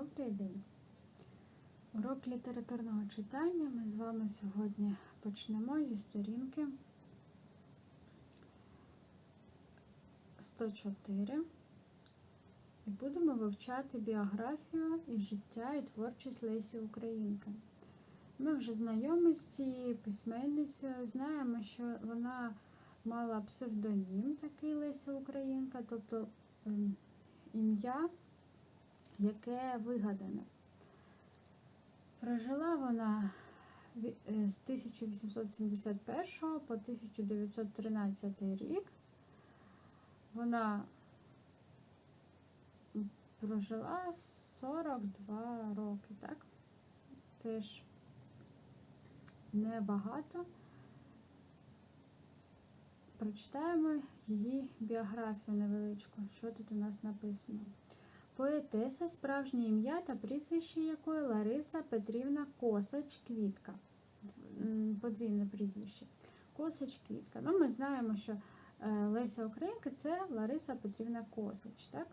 Добрий день! Урок літературного читання. Ми з вами сьогодні почнемо зі сторінки 104 і будемо вивчати біографію і життя і творчість Лесі Українки. Ми вже знайомі з цією письменницею, знаємо, що вона мала псевдонім такий Леся Українка, тобто ем, ім'я яке вигадане. Прожила вона е, з 1871 по 1913 рік. Вона прожила 42 роки, так? Теж небагато. Прочитаємо її біографію невеличку. Що тут у нас написано? Поетеса, справжнє ім'я та прізвище якої Лариса Петрівна Косач Квітка. Подвійне прізвище. Косач Квітка. Ну, ми знаємо, що е, Леся Українка це Лариса Петрівна Косач, так?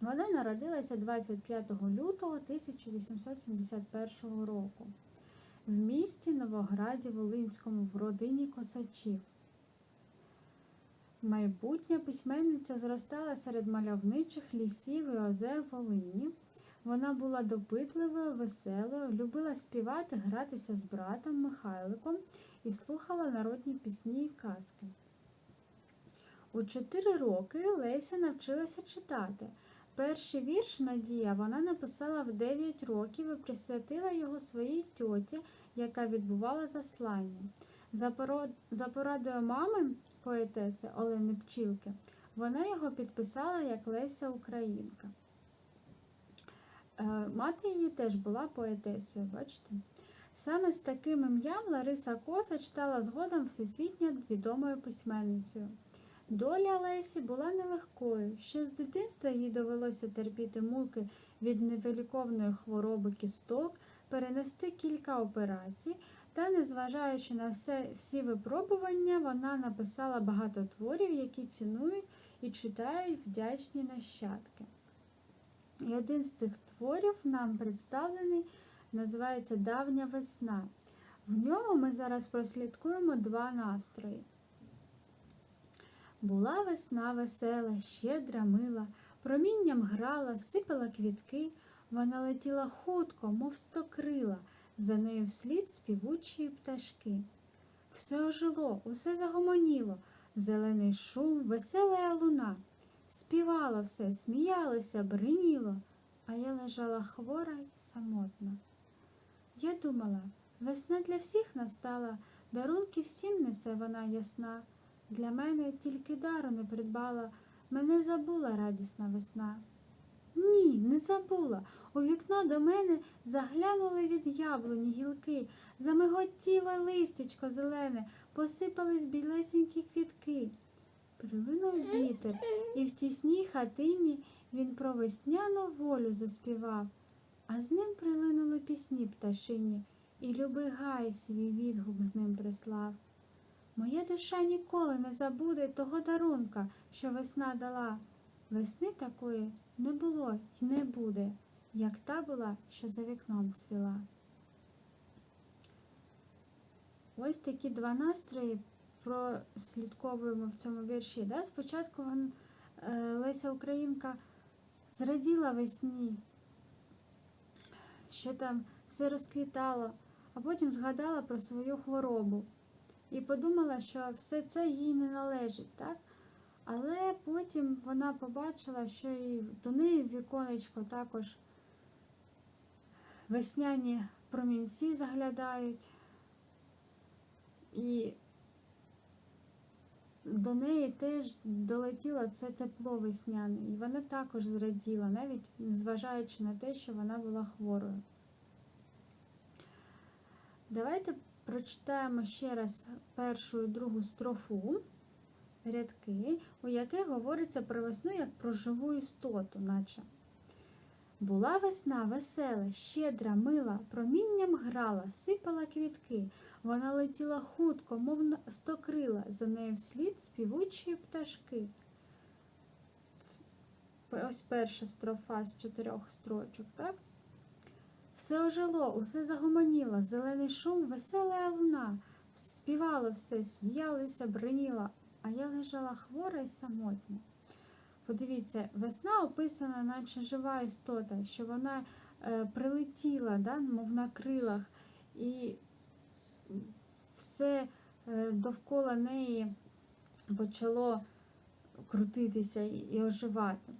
Вона народилася 25 лютого 1871 року в місті Новограді Волинському в родині Косачів. Майбутня письменниця зростала серед мальовничих лісів і озер Волині. Вона була допитливою, веселою, любила співати, гратися з братом Михайликом і слухала народні пісні і казки. У чотири роки Леся навчилася читати. Перший вірш Надія вона написала в 9 років і присвятила його своїй тьоті, яка відбувала заслання. За порадою мами поетеси Олени Пчілки, вона його підписала як Леся Українка. Е, Мати її теж була поетесою, бачите? Саме з таким ім'ям Лариса Косач стала згодом всесвітньо відомою письменницею. Доля Лесі була нелегкою. Ще з дитинства їй довелося терпіти муки від невиліковної хвороби кісток, перенести кілька операцій, та, незважаючи на все, всі випробування, вона написала багато творів, які цінують і читають вдячні нащадки. І один з цих творів нам представлений, називається Давня весна. В ньому ми зараз прослідкуємо два настрої. Була весна весела, щедра, мила, промінням грала, сипала квітки, вона летіла хутко, мов стокрила, за нею вслід співучі пташки. Все ожило, усе загомоніло, зелений шум, весела луна. Співало все, сміялося, бриніло, а я лежала хвора й самотна. Я думала, весна для всіх настала, дарунки всім несе вона ясна. Для мене тільки дару не придбала, мене забула радісна весна. Ні, не забула. У вікно до мене заглянули від яблуні гілки, замиготіло листячко зелене, посипались білесенькі квітки. Прилинув вітер, і в тісній хатині він про весняну волю заспівав, а з ним прилинули пісні пташині, і любий гай свій відгук з ним прислав. Моя душа ніколи не забуде того дарунка, що весна дала. Весни такої не було й не буде, як та була, що за вікном цвіла. Ось такі два настрої прослідковуємо в цьому вірші. Да? Спочатку е, Леся Українка зраділа весні, що там все розквітало, а потім згадала про свою хворобу і подумала, що все це їй не належить. так? Але потім вона побачила, що і до неї віконечко також весняні промінці заглядають, і до неї теж долетіло це тепло весняне, і вона також зраділа, навіть незважаючи на те, що вона була хворою. Давайте прочитаємо ще раз першу і другу строфу рядки, у яких говориться про весну як про живу істоту, наче. Була весна весела, щедра, мила, промінням грала, сипала квітки. Вона летіла хутко, мов стокрила, за нею вслід співучі пташки. Ось перша строфа з чотирьох строчок, так? Все ожило, усе загомоніло, зелений шум, весела луна. Співало все, сміялося, бриніло, а я лежала хвора і самотня. Подивіться, весна описана, наче жива істота, що вона е, прилетіла, да, мов на крилах, і все е, довкола неї почало крутитися і, оживати.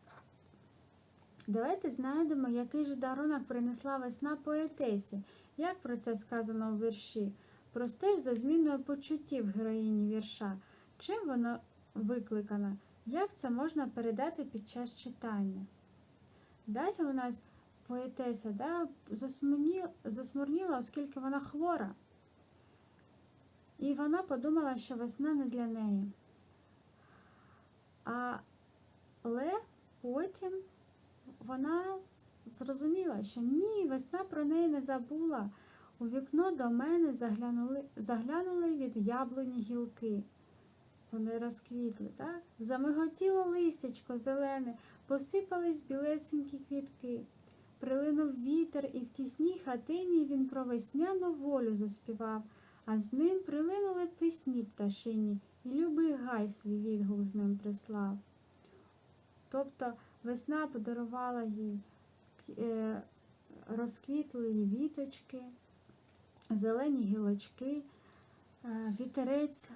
Давайте знайдемо, який же дарунок принесла весна поетесі. Як про це сказано у вірші? Простеж за зміною почуттів героїні вірша. Чим воно викликано? Як це можна передати під час читання? Далі у нас поетеса да, засмурніла, оскільки вона хвора. І вона подумала, що весна не для неї. Але потім вона зрозуміла, що ні, весна про неї не забула. У вікно до мене заглянули, заглянули від яблуні гілки. Вони розквітли, так? Замиготіло листячко зелене, посипались білесенькі квітки. Прилинув вітер, і в тісній хатині він про весняну волю заспівав, а з ним прилинули пісні пташині, і любий гай свій відгук з ним прислав. Тобто весна подарувала їй е, розквітлі віточки, зелені гілочки, е, вітерець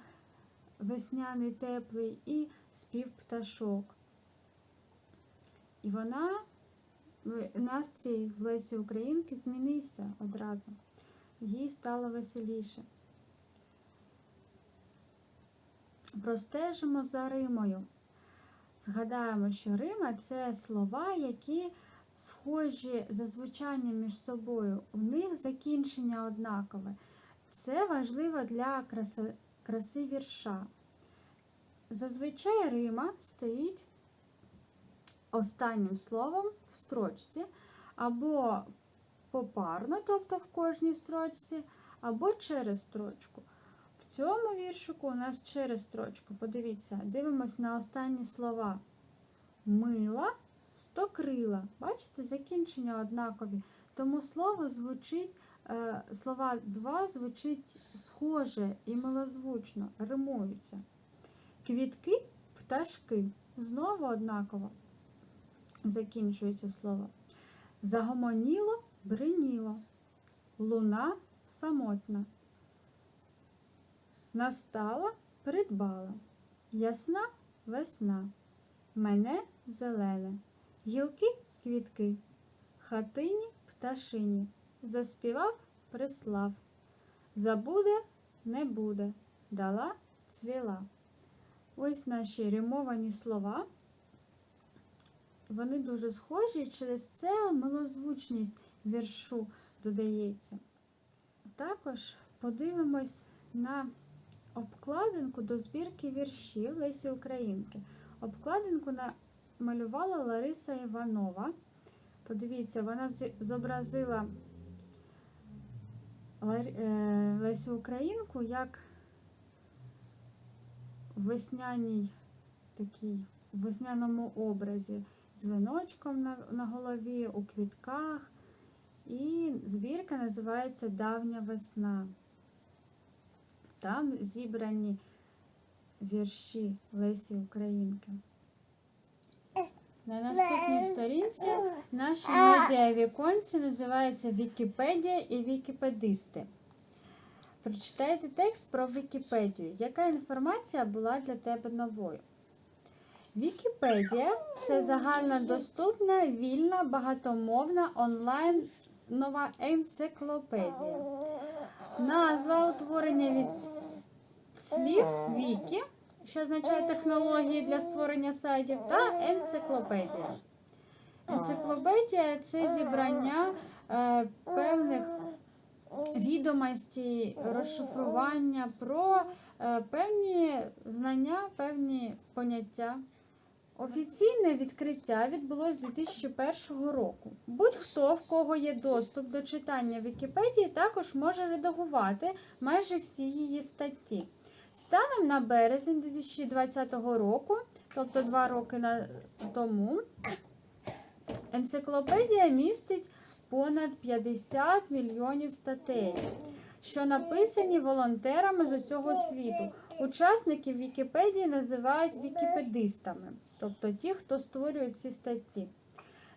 весняний теплий і спів пташок. І вона, настрій в Лесі Українки змінився одразу. Їй стало веселіше. Простежимо за Римою. Згадаємо, що Рима це слова, які схожі за звучанням між собою. У них закінчення однакове. Це важливо для краси, краси вірша. Зазвичай Рима стоїть останнім словом в строчці, або попарно, тобто в кожній строчці, або через строчку. В цьому віршику у нас через строчку. Подивіться, дивимось на останні слова. Мила, стокрила. Бачите, закінчення однакові. Тому слово звучить, слова два звучить схоже і милозвучно, римуються. Квітки, пташки. Знову однаково закінчується слово. Загомоніло, бриніло. Луна самотна. Настала, придбала. Ясна весна. Мене зелене. Гілки квітки. Хатині пташині. Заспівав, прислав. Забуде, не буде. Дала, цвіла. Ось наші римовані слова. Вони дуже схожі, і через це милозвучність віршу додається. Також подивимось на обкладинку до збірки віршів Лесі Українки. Обкладинку намалювала Лариса Іванова. Подивіться, вона зобразила Лесю Українку як весняній такій, весняному образі з віночком на, на голові, у квітках. І збірка називається Давня весна. Там зібрані вірші Лесі Українки. На наступній сторінці наші медіавіконці називаються Вікіпедія і Вікіпедисти. Прочитайте текст про Вікіпедію. Яка інформація була для тебе новою? Вікіпедія це загальнодоступна, вільна, багатомовна онлайн нова енциклопедія. Назва утворення від слів Вікі, що означає технології для створення сайтів, та енциклопедія. Енциклопедія це зібрання е, певних відомостей, розшифрування про е, певні знання, певні поняття. Офіційне відкриття відбулось 2001 року. Будь-хто, в кого є доступ до читання Вікіпедії, також може редагувати майже всі її статті. Станом на березень 2020 року, тобто два роки тому, енциклопедія містить понад 50 мільйонів статей, що написані волонтерами з усього світу. Учасників Вікіпедії називають вікіпедистами, тобто ті, хто створює ці статті.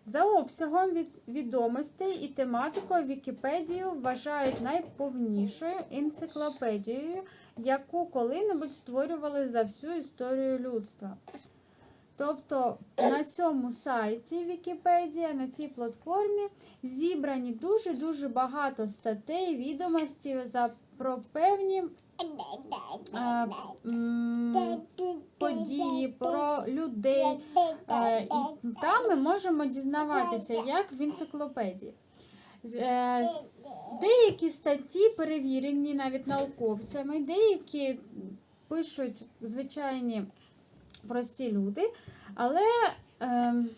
За обсягом відомостей і тематикою Вікіпедію вважають найповнішою енциклопедією, яку коли-небудь створювали за всю історію людства. Тобто на цьому сайті Вікіпедія, на цій платформі зібрані дуже-дуже багато статей, відомостей за про певні е, м, події, про людей. Е, і там ми можемо дізнаватися, як в енциклопедії. Е, Деякі статті перевірені навіть науковцями, деякі пишуть звичайні прості люди, але ем,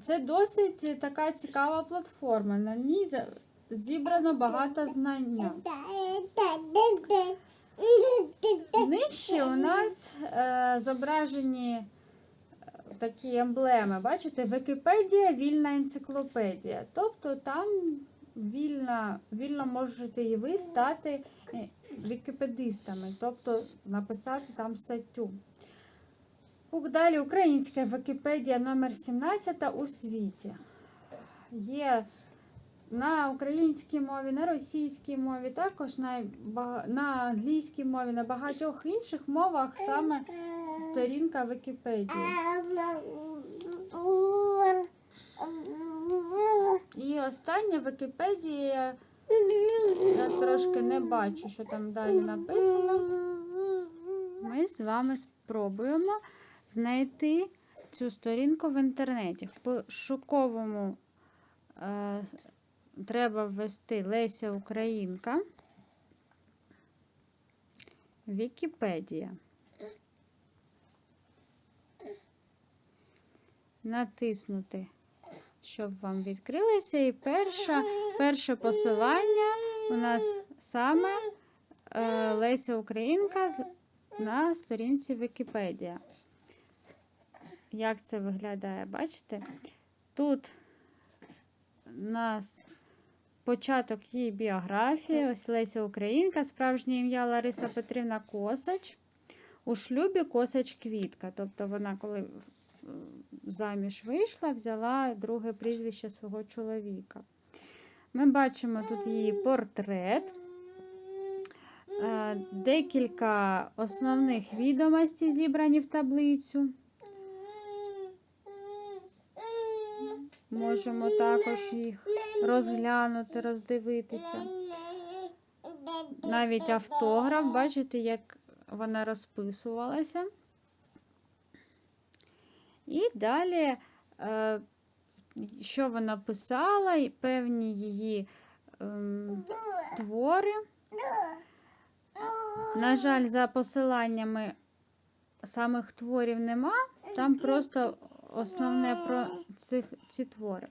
це досить така цікава платформа. На ній зібрано багато знання. Нижче у нас е, зображені е, такі емблеми. Бачите, Вікіпедія вільна енциклопедія. Тобто там вільно, вільно можете і ви стати е, вікіпедистами, тобто написати там статтю. Далі українська Вікіпедія номер 17 у світі. Є на українській мові, на російській мові, також на, на англійській мові, на багатьох інших мовах саме сторінка Вікіпедії. І остання Вікіпедія, я трошки не бачу, що там далі написано. Ми з вами спробуємо знайти цю сторінку в інтернеті. В пошуковому е, треба ввести Леся Українка. Вікіпедія. Натиснути, щоб вам відкрилося. І перша, перше посилання у нас саме е, Леся Українка на сторінці Вікіпедія. Як це виглядає? Бачите? Тут нас початок її біографії. Ось Леся Українка, справжнє ім'я Лариса Петрівна Косач. У шлюбі Косач Квітка. Тобто вона, коли заміж вийшла, взяла друге прізвище свого чоловіка. Ми бачимо тут її портрет. Е, Декілька основних відомостей зібрані в таблицю. Можемо також їх розглянути, роздивитися. Навіть автограф, бачите, як вона розписувалася. І далі, е, що вона писала, і певні її ем, твори. На жаль, за посиланнями самих творів нема. Там просто основне про цих, ці твори.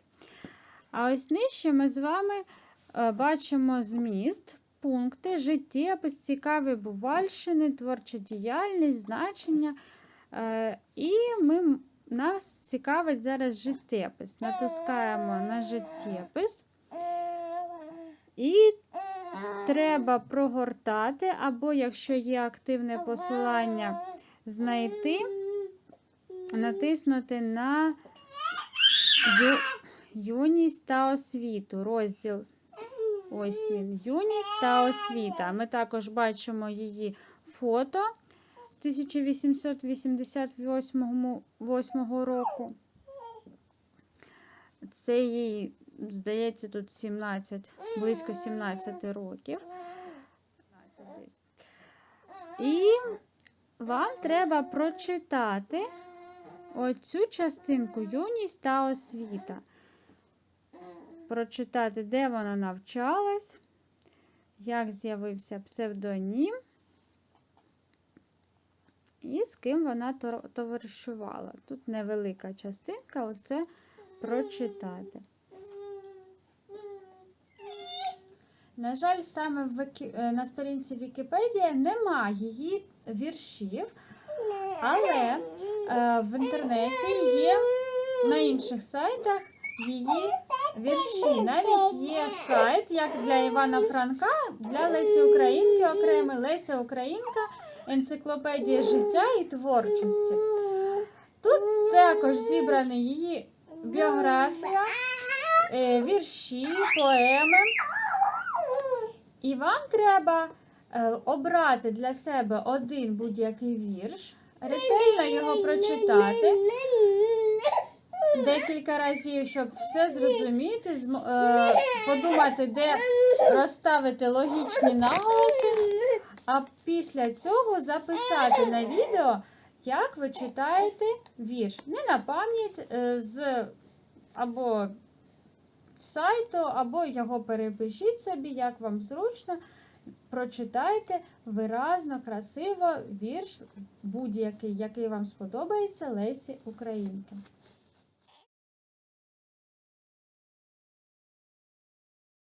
А ось нижче ми з вами е, бачимо зміст, пункти, життєпис, цікаві бувальщини, творча діяльність, значення. Е, І ми, нас цікавить зараз життєпис. Натискаємо на життєпис. І треба прогортати, або якщо є активне посилання, знайти, натиснути на ю, юність та освіту. Розділ ось він, юність та освіта. Ми також бачимо її фото 1888 року. Це їй, здається, тут 17, близько 17 років. І вам треба прочитати оцю частинку юність та освіта. Прочитати, де вона навчалась, як з'явився псевдонім і з ким вона товаришувала. Тут невелика частинка, оце прочитати. На жаль, саме в Вики- е, на сторінці Вікіпедії немає її віршів, але в інтернеті є на інших сайтах її вірші. Навіть є сайт, як для Івана Франка, для Лесі Українки, окремий Леся Українка, енциклопедія життя і творчості. Тут також зібрані її біографія, е, вірші, поеми. І вам треба е, обрати для себе один будь-який вірш, ретельно його прочитати декілька разів, щоб все зрозуміти, е, подумати, де розставити логічні наголоси, а після цього записати на відео, як ви читаєте вірш. Не на пам'ять е, з або сайту, або його перепишіть собі, як вам зручно. Прочитайте виразно, красиво вірш будь-який, який вам сподобається Лесі Українки.